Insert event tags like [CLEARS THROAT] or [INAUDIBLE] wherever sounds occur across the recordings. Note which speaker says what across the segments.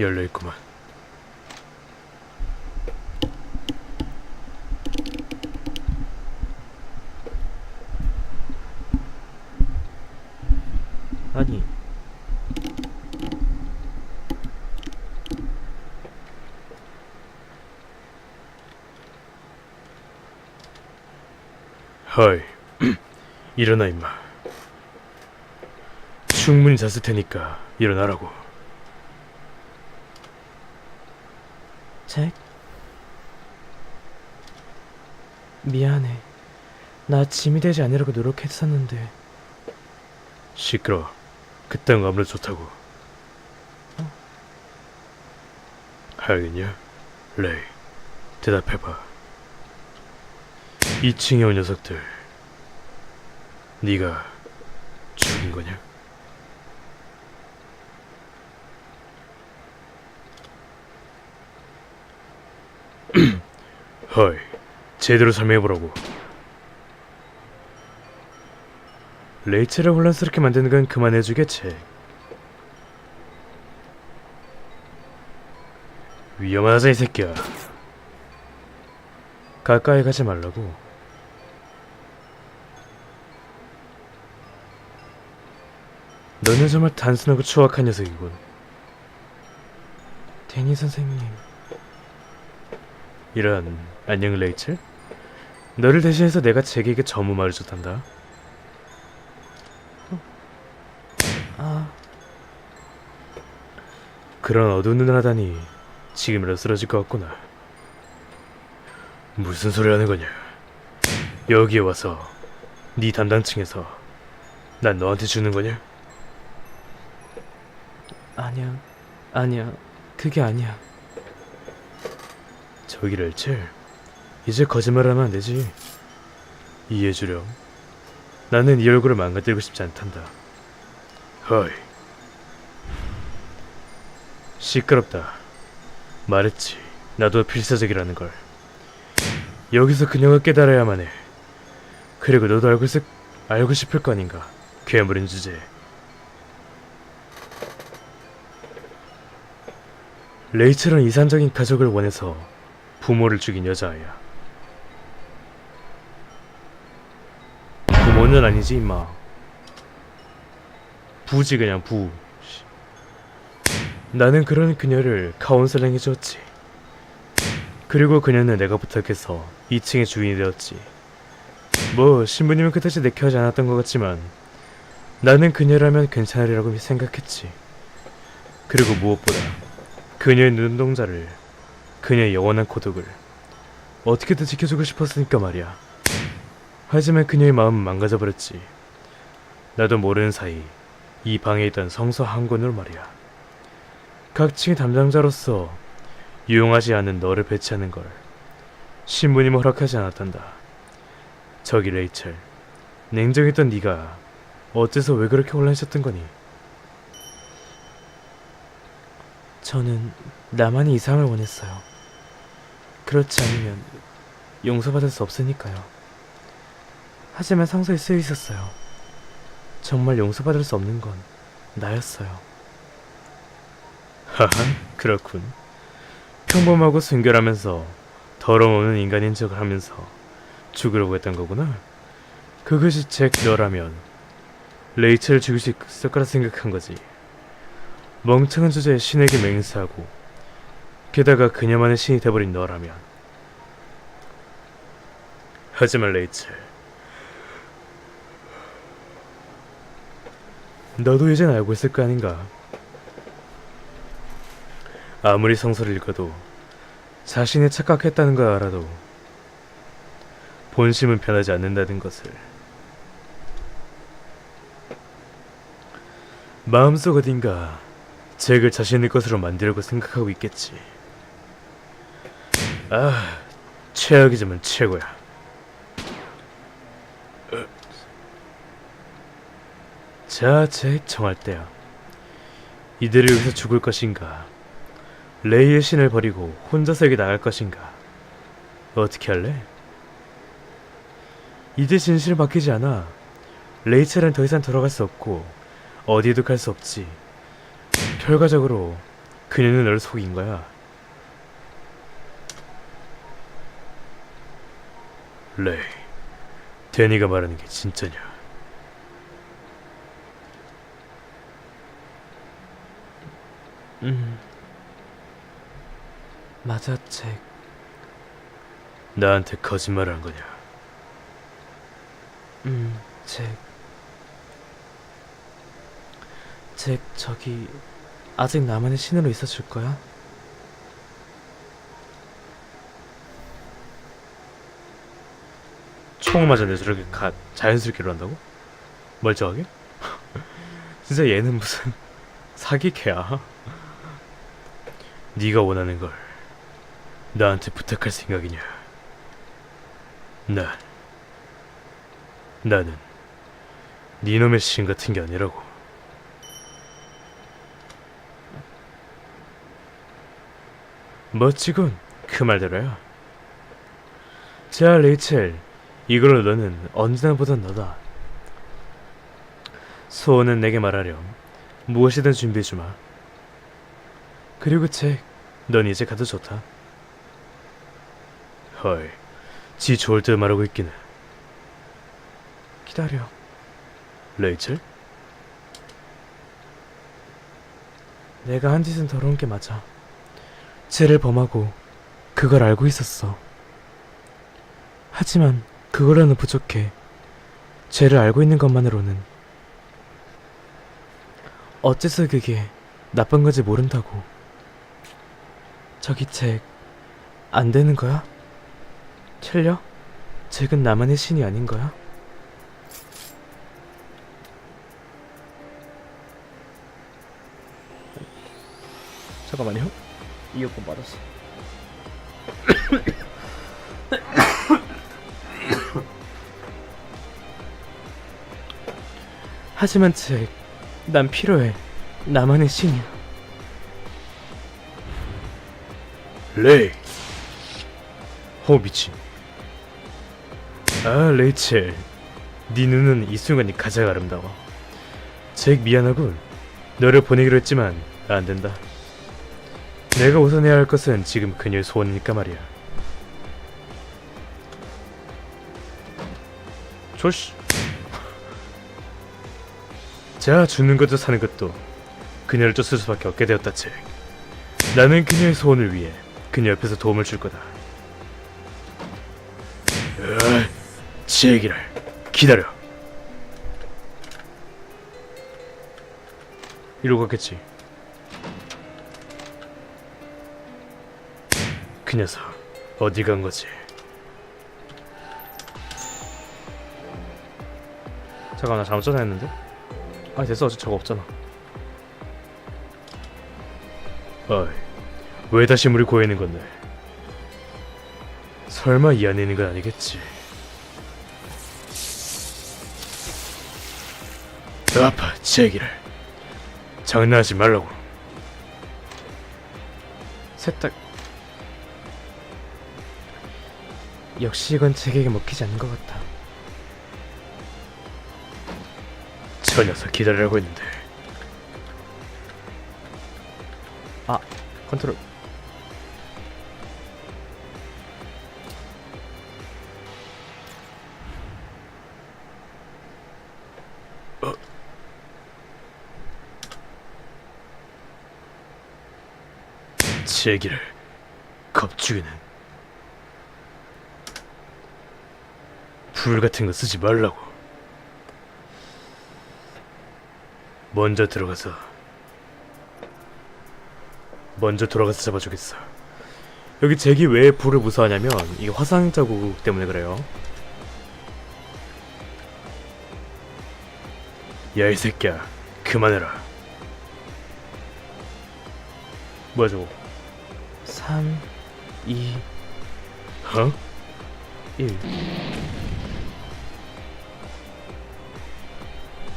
Speaker 1: 열려 있구만.
Speaker 2: 아니
Speaker 1: 허이, [CLEARS THROAT] 일어나 임마. 충분히 잤을 테니까 일어나라고.
Speaker 2: 잭 미안해 나 짐이 되지 않으려고 노력했었는데
Speaker 1: 시끄러. 그딴 거 아무래도 좋다고. 알겠냐? 레이, 대답해봐. 2층에 온 녀석들, 네가 죽인 거냐? 헐, 제대로 설명해보라고. 레이첼을 혼란스럽게 만드는 건 그만해주겠지. 위험하다 이 새끼야. 가까이 가지 말라고. 너는 정말 단순하고 추악한 녀석이군.
Speaker 2: 데니 선생님
Speaker 1: 이런 안녕 레이첼? 너를 대신해서 내가 잭에게 전무 말을 줬단다.
Speaker 2: 아
Speaker 1: 그런 어두운 눈을 하다니 지금이라 쓰러질 것 같구나. 무슨 소리 하는 거냐? 여기에 와서 네 담당층에서 난 너한테 주는 거냐?
Speaker 2: 아니야 아니야 그게 아니야
Speaker 1: 저기 레이첼 이제 거짓말하면 안 되지. 이해해주렴. 나는 네 얼굴을 망가뜨리고 싶지 않단다. 허이. 시끄럽다. 말했지. 나도 필사적이라는 걸. 여기서 그녀가 깨달아야만 해. 그리고 너도 알고, 있, 알고 싶을 거 아닌가. 괴물인 주제. 레이첼은 이산적인 가족을 원해서 부모를 죽인 여자아이야. 부모는 아니지 임마. 부지 그냥 부. 씨. 나는 그런 그녀를 카운슬링 해줬지. 그리고 그녀는 내가 부탁해서 2층의 주인이 되었지. 뭐 신부님은 그다지 내켜하지 않았던 것 같지만 나는 그녀라면 괜찮으리라고 생각했지. 그리고 무엇보다 그녀의 눈동자를 그녀의 영원한 고독을 어떻게든 지켜주고 싶었으니까 말이야. 하지만 그녀의 마음은 망가져버렸지. 나도 모르는 사이 이 방에 있던 성서 한 권으로 말이야. 각 층의 담당자로서 유용하지 않은 너를 배치하는 걸 신부님은 허락하지 않았단다. 저기 레이첼, 냉정했던 네가 어째서 왜 그렇게 혼란했었던 거니?
Speaker 2: 저는 나만의 이상을 원했어요 그렇지 않으면 용서받을 수 없으니까요 하지만 성서에 쓰여 있었어요 정말 용서받을 수 없는 건 나였어요
Speaker 1: 하하, 그렇군. 평범하고 순결하면서 더러움없는 인간인 척을 하면서 죽으려고 했던 거구나. 그것이 잭 너라면 레이첼을 죽일 수 있을 거라 생각한 거지. 멍청한 주제에 신에게 맹세하고 게다가 그녀만의 신이 돼버린 너라면. 하지만 레이첼. 너도 이젠 알고 있을 거 아닌가? 아무리 성서를 읽어도 자신이 착각했다는 걸 알아도 본심은 변하지 않는다는 것을. 마음속 어딘가 잭을 자신의 것으로 만들려고 생각하고 있겠지 아 최악이지만 최고야 어. 자, 잭 정할 때야 이들을 위해서 죽을 것인가 레이의 신을 버리고 혼자서 여기 나갈 것인가? 어떻게 할래? 이제 진실은 바뀌지 않아. 레이첼은 더 이상 돌아갈 수 없고 어디에도 갈 수 없지. 결과적으로 그녀는 너를 속인 거야. 레이, 데니가 말하는 게 진짜냐?
Speaker 2: 음. 맞아, 잭.
Speaker 1: 나한테 거짓말을 한 거냐?
Speaker 2: 음, 잭. 잭, 저기 아직 나만의 신으로 있어줄 거야?
Speaker 1: 총 맞았는데 저렇게 가, 자연스럽게 일어난다고? 멀쩡하게? [LAUGHS] 진짜 얘는 무슨 [LAUGHS] 사기캐야? 네가 원하는 걸 나한테 부탁할 생각이냐? 난 나는 네 놈의 신 같은 게 아니라고. 멋지군. 그 말대로야. 자, 레이첼. 이걸로 너는 언제나 보던 너다. 소원은 내게 말하렴. 무엇이든 준비해 주마. 그리고 잭, 넌 이제 가도 좋다. 헐, 지 좋을 듯 말하고 있기는.
Speaker 2: 기다려.
Speaker 1: 레이첼?
Speaker 2: 내가 한 짓은 더러운 게 맞아. 죄를 범하고 그걸 알고 있었어. 하지만 그걸로는 부족해. 죄를 알고 있는 것만으로는 어째서 그게 나쁜 건지 모른다고. 저기 잭, 안 되는 거야? 틀려? 잭은 나만의 신이 아닌 거야?
Speaker 1: 잠깐만요. 이어폰 받았어.
Speaker 2: 하지만 잭, 난 필요해. 나만의 신이야.
Speaker 1: 레이. 어 미친. 아 레이첼. 네 눈은 이 순간이 가장 아름다워. 잭 미안하군. 너를 보내기로 했지만 안 된다. 내가 우선해야 할 것은 지금 그녀의 소원이니까 말이야. 조시. 자, 죽는 것도 사는 것도 그녀를 쫓을 수밖에 없게 되었다, 잭. 나는 그녀의 소원을 위해 그녀 옆에서 도움을 줄 거다. 으아, 잭이를 기다려. 이러고 갔겠지. 그 녀석 어디 간 거지? 잠깐 나 잘못 전화했는데? 아 됐어 어차피 저거 없잖아. 어이 왜 다시 물이 고이는 건데? 설마 이 안에 있는 건 아니겠지? 아파 제기를 장난하지 말라고.
Speaker 2: 세탁. 역시 이건 잭에게 먹히지 않는 것 같아.
Speaker 1: 저 녀석 기다리라고 했는데.
Speaker 2: 아, 컨트롤.
Speaker 1: 제기를 겁주기는 불 같은 거 쓰지 말라고 먼저 들어가서 먼저 들어가서 잡아주겠어 여기 제기 왜 불을 무서워하냐면 이게 화상 자국 때문에 그래요 야 이 새끼야 그만해라 뭐야 저거
Speaker 2: 3, 2,
Speaker 1: 어?
Speaker 2: 1.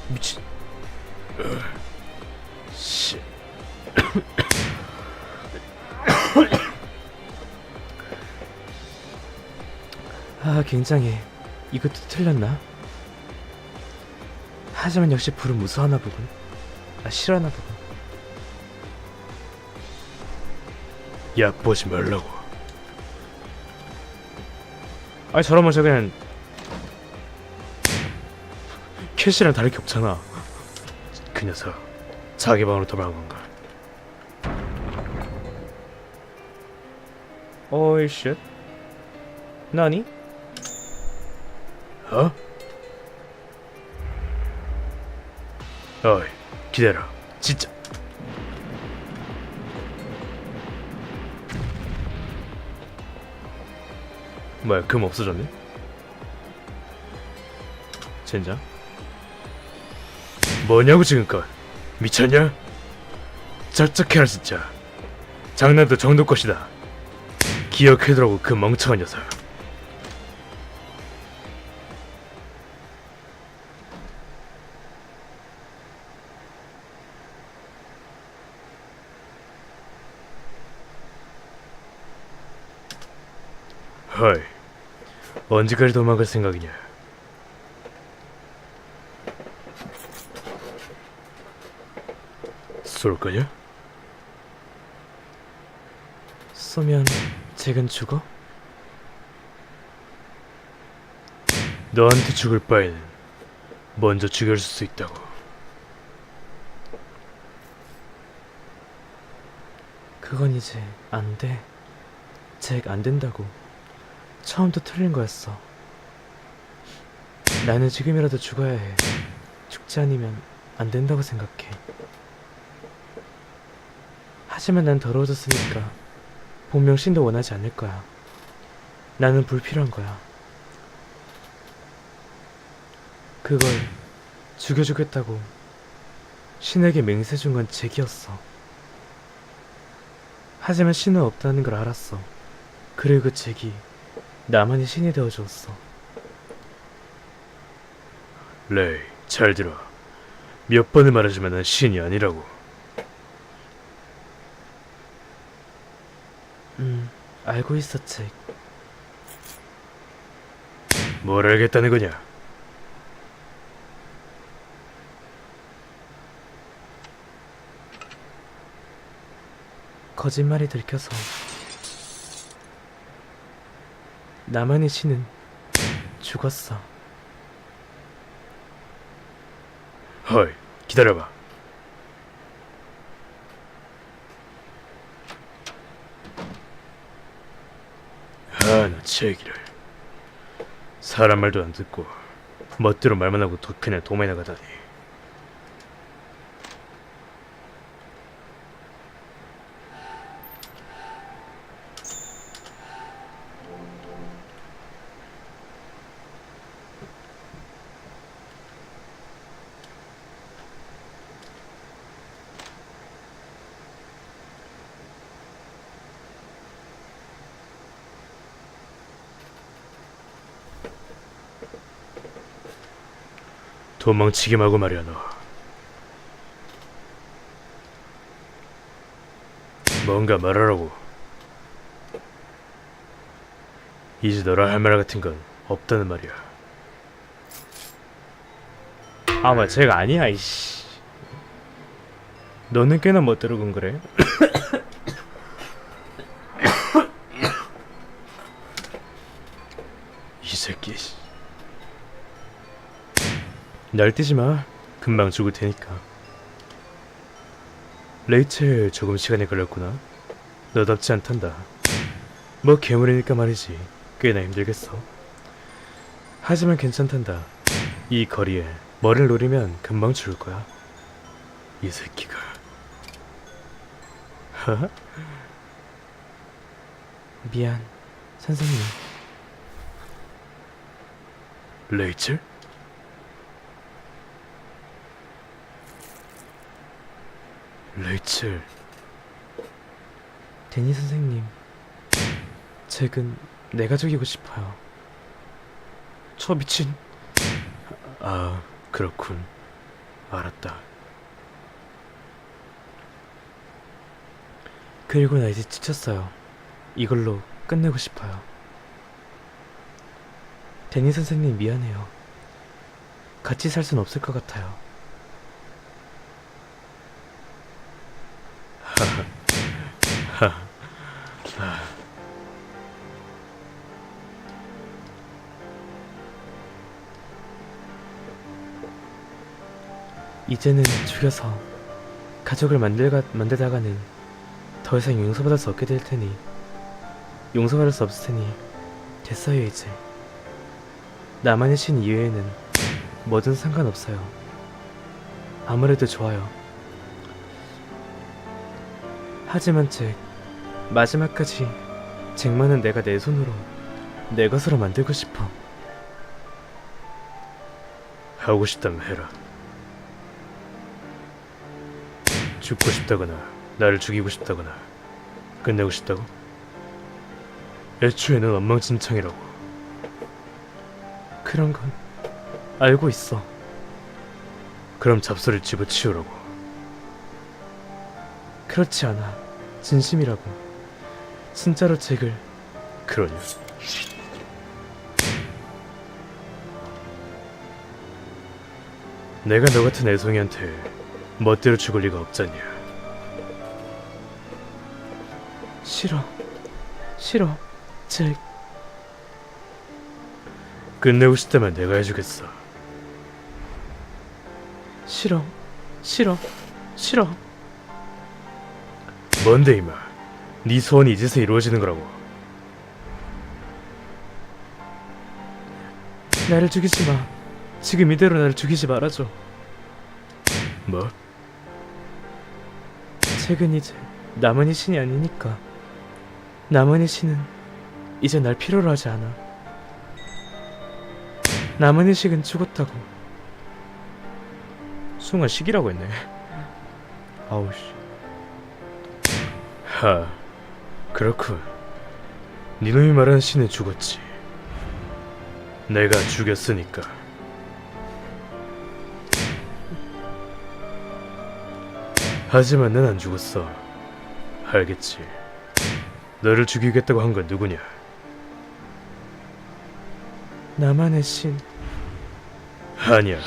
Speaker 1: 미친. 씨.
Speaker 2: 아, 굉장해. 이것도 틀렸나? 하지만 역시 불은 무서워하나 보군. 아, 싫어하나 보군.
Speaker 1: 약 보지 말라고.
Speaker 2: 아니 저러면 저 그냥 캐시랑 다를 게 없잖아.
Speaker 1: 그 녀석 자기 방으로 돌아간 건가?
Speaker 2: 어이 쉣. 나니?
Speaker 1: 어? 어이 기다려. 진짜. 뭐야 금 없어졌네? 젠장 뭐냐고 지금껏. 미쳤냐? 짝짝해라 진짜. 장난도 정도 것이다. 기억해두라고 그 멍청한 녀석. 헐. 언제까지 도망갈 생각이냐 쏠 거냐?
Speaker 2: 쏘면 잭은 죽어?
Speaker 1: 너한테 죽을 바에는 먼저 죽여줄 수 있다고
Speaker 2: 그건 이제 안 돼. 잭 안 된다고. 처음부터 틀린 거였어. 나는 지금이라도 죽어야 해. 죽지 않으면 안 된다고 생각해. 하지만 난 더러워졌으니까 본명 신도 원하지 않을 거야. 나는 불필요한 거야. 그걸 죽여주겠다고 신에게 맹세 준 건 잭이었어. 하지만 신은 없다는 걸 알았어. 그리고 그 잭이 나만이 신이 되어주었어.
Speaker 1: 레이 잘 들어 몇 번을 말하지만 난 신이 아니라고
Speaker 2: 음, 알고 잭.
Speaker 1: 뭘 알겠다는 거냐
Speaker 2: 거짓말이 들켜서. 나만의 신은 죽었어.
Speaker 1: 헐 기다려봐 아나 제기를. 사람 말도 안 듣고 멋대로 말만 하고 도, 그냥 도망 나가다니 도망치기 마고 말이야 너 뭔가 말하라고 이제 너랑 할 말 같은 건 없다는 말이야
Speaker 2: 아마 잭 아니야, 이씨. 너는 꽤나 멋대로 군 그래. [COUGHS]
Speaker 1: 이 새끼 씨.
Speaker 2: 날뛰지 마. 금방 죽을 테니까. 레이첼 조금 시간이 걸렸구나. 너답지 않단다. 뭐 괴물이니까 말이지. 꽤나 힘들겠어. 하지만 괜찮단다. 이 거리에 머리를 노리면 금방 죽을 거야.
Speaker 1: 이 새끼가. [LAUGHS]
Speaker 2: 미안, 선생님.
Speaker 1: 레이첼? 레이첼
Speaker 2: 데니 선생님. 잭은 내가 죽이고 싶어요. 저 미친.
Speaker 1: 아 그렇군 알았다
Speaker 2: 그리고 나 이제 지쳤어요. 이걸로 끝내고 싶어요. 데니 선생님 미안해요. 같이 살 순 없을 것 같아요. [LAUGHS]
Speaker 1: 이제는 죽여서 가족을 만들가, 만들다가는 더 이상 용서받을 수 없게 될 테니 용서받을 수 없을 테니 됐어요 이제. 나만의 신 이외에는 뭐든 상관없어요. 아무래도 좋아요 하지만 잭 마지막까지 잭만은 내가 내 손으로 내 것으로 만들고 싶어
Speaker 2: 하고 싶다면 해라. 죽고 싶다거나 나를 죽이고 싶다거나 끝내고 싶다고? 애초에는 엉망진창이라고.
Speaker 1: 그런 건 알고 있어
Speaker 2: 그럼 잡소리를 집어치우라고.
Speaker 1: 그렇지 않아 진심이라고. 진짜로 잭을.
Speaker 2: 그러냐? 내가 너 같은 애송이한테 멋대로 죽을 리가 없잖냐.
Speaker 1: 싫어. 싫어. 잭.
Speaker 2: 끝내고 싶다면 내가 해주겠어.
Speaker 1: 싫어. 싫어. 싫어
Speaker 2: 뭔데 이마? 네 소원이 이제서 이루어지는 거라고.
Speaker 1: 나를 죽이지 마. 지금 이대로 나를 죽이지 말아줘.
Speaker 2: 뭐?
Speaker 1: 잭은 이제 나만의 신이 아니니까. 나만의 신은 이제 날 필요로 하지 않아. 나만의 식은 죽었다고. 순간 식이라고 했네. 아우씨
Speaker 2: 하, 그렇군. 니놈이 말하는 신은 죽었지. 내가 죽였으니까. 하지만 난 안 죽었어. 알겠지. 너를 죽이겠다고 한 건 누구냐?
Speaker 1: 나만의 신
Speaker 2: 아니야.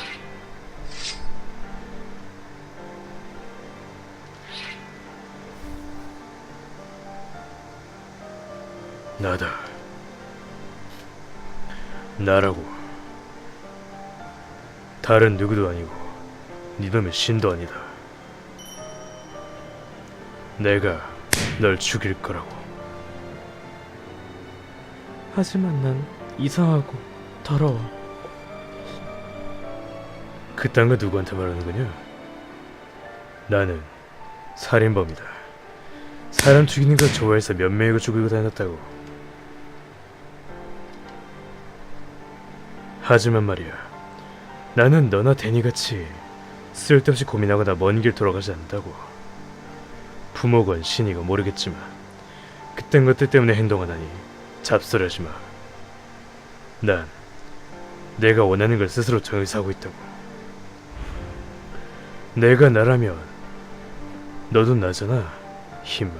Speaker 2: 나다. 나라고. 다른 누구도 아니고 니놈의 신도 아니다. 내가 널 죽일 거라고.
Speaker 1: 하지만 난 이상하고 더러워
Speaker 2: 그딴 거 누구한테 말하는 거냐? 나는 살인범이다. 사람 죽이는 걸 좋아해서 몇 명이고 죽이고 다녔다고. 하지만 말이야, 나는 너나 데니같이 쓸데없이 고민하거나 먼 길 돌아가지 않는다고. 부모건 신이건 모르겠지만 그딴 것들 때문에 행동하다니 잡소리하지 마. 난 내가 원하는 걸 스스로 정의사하고 있다고. 내가 나라면 너도 나잖아, 힘아.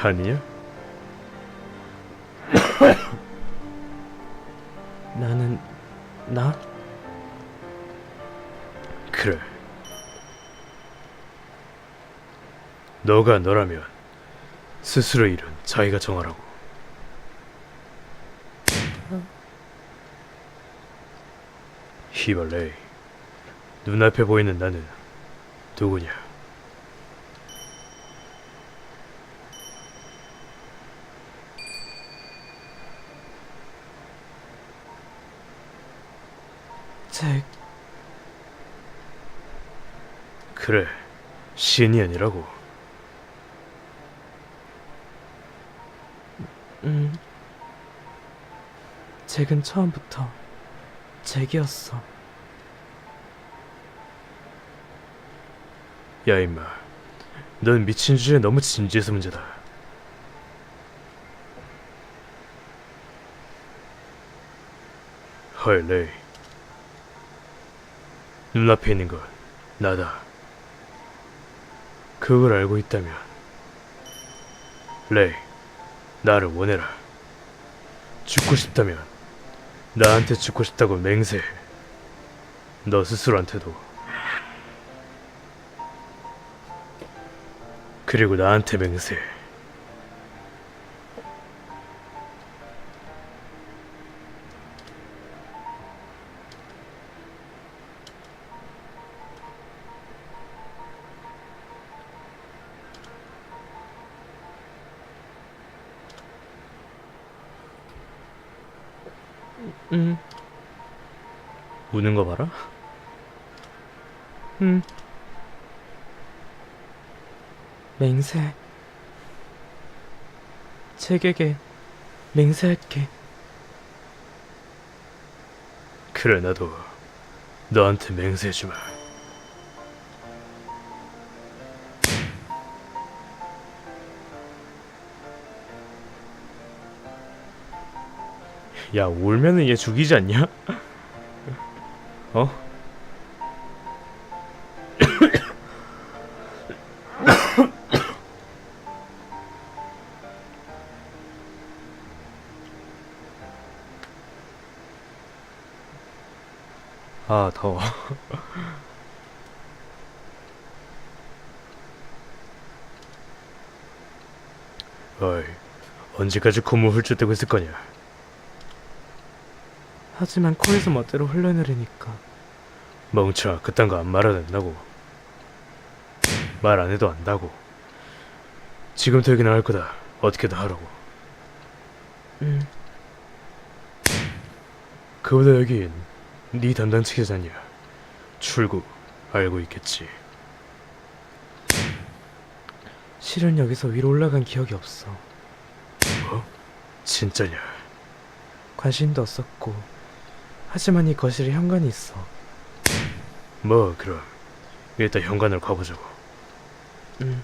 Speaker 2: 아니냐? [COUGHS]
Speaker 1: 나?
Speaker 2: 그래. 너가 너라면 스스로의 일은 자기가 정하라고. 히발레이, 눈앞에 보이는 나는 누구냐?
Speaker 1: 잭
Speaker 2: 그래, 신이 아니라고.
Speaker 1: 음. 잭은 처음부터 잭이었어.
Speaker 2: 야 임마, 넌 미친 주제에 너무 진지해서 문제다. 헐 레이, 눈앞에 있는 건 나다. 그걸 알고 있다면, 레이, 나를 원해라. 죽고 싶다면 나한테 죽고 싶다고 맹세해. 너 스스로한테도. 그리고 나한테 맹세해.
Speaker 1: 응. 우는 거 봐라. 응. 맹세. 책에게 맹세할게.
Speaker 2: 그래 나도 너한테 맹세해주마. 야 울면은 얘 죽이지 않냐? 어? [COUGHS] 아 더워. [LAUGHS] 어이 언제까지 고무 훌쩍대고 있을 거냐?
Speaker 1: 하지만 코에서 멋대로 흘러내리니까.
Speaker 2: 멍청아 그딴 거 안 말아도 된다고. 말 안 해도 안다고. 지금부터 여기 나갈 거다. 어떻게든 하라고.
Speaker 1: 응.
Speaker 2: 그보다 여긴 네 담당 체계자냐. 출구 알고 있겠지.
Speaker 1: 실은 여기서 위로 올라간 기억이 없어.
Speaker 2: 진짜냐?
Speaker 1: 관심도 없었고 하지만 이 거실에 현관이 있어.
Speaker 2: 뭐 그럼 일단 현관을 가보자고
Speaker 1: 응.